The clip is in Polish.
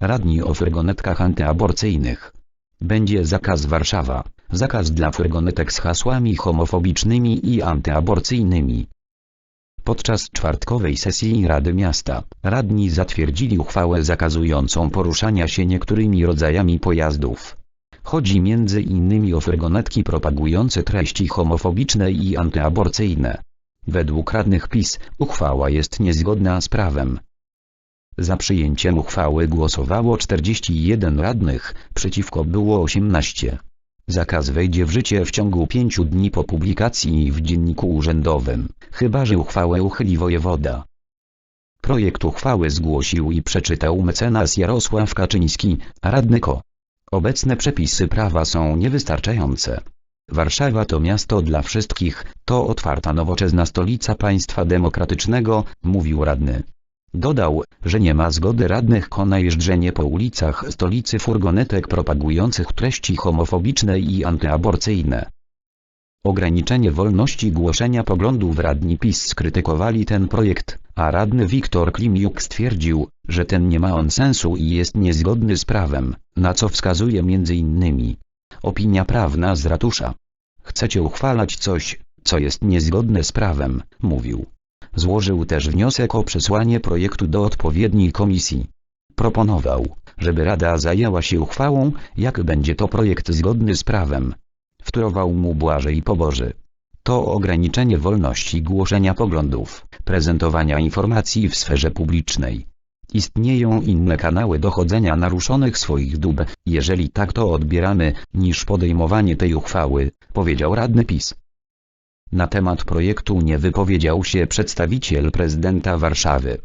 Radni o furgonetkach antyaborcyjnych. Będzie zakaz Warszawa, zakaz dla furgonetek z hasłami homofobicznymi i antyaborcyjnymi. Podczas czwartkowej sesji Rady Miasta, radni zatwierdzili uchwałę zakazującą poruszania się niektórymi rodzajami pojazdów. Chodzi między innymi o furgonetki propagujące treści homofobiczne i antyaborcyjne. Według radnych PiS, uchwała jest niezgodna z prawem. Za przyjęciem uchwały głosowało 41 radnych, przeciwko było 18. Zakaz wejdzie w życie w ciągu pięciu dni po publikacji w Dzienniku Urzędowym, chyba że uchwałę uchyli wojewoda. Projekt uchwały zgłosił i przeczytał mecenas Jarosław Kaczyński, radny KO. Obecne przepisy prawa są niewystarczające. Warszawa to miasto dla wszystkich, to otwarta nowoczesna stolica państwa demokratycznego, mówił radny. Dodał, że nie ma zgody radnych na jeżdżenie po ulicach stolicy furgonetek propagujących treści homofobiczne i antyaborcyjne. Ograniczenie wolności głoszenia poglądów radni PiS skrytykowali ten projekt, a radny Wiktor Klimiuk stwierdził, że ten nie ma on sensu i jest niezgodny z prawem, na co wskazuje m.in. opinia prawna z ratusza. Chcecie uchwalać coś, co jest niezgodne z prawem, mówił. Złożył też wniosek o przesłanie projektu do odpowiedniej komisji. Proponował, żeby Rada zajęła się uchwałą, jak będzie to projekt zgodny z prawem. Wtórował mu Błażej Poboży. To ograniczenie wolności głoszenia poglądów, prezentowania informacji w sferze publicznej. Istnieją inne kanały dochodzenia naruszonych swoich dóbr, jeżeli tak to odbieramy, niż podejmowanie tej uchwały, powiedział radny PiS. Na temat projektu nie wypowiedział się przedstawiciel prezydenta Warszawy.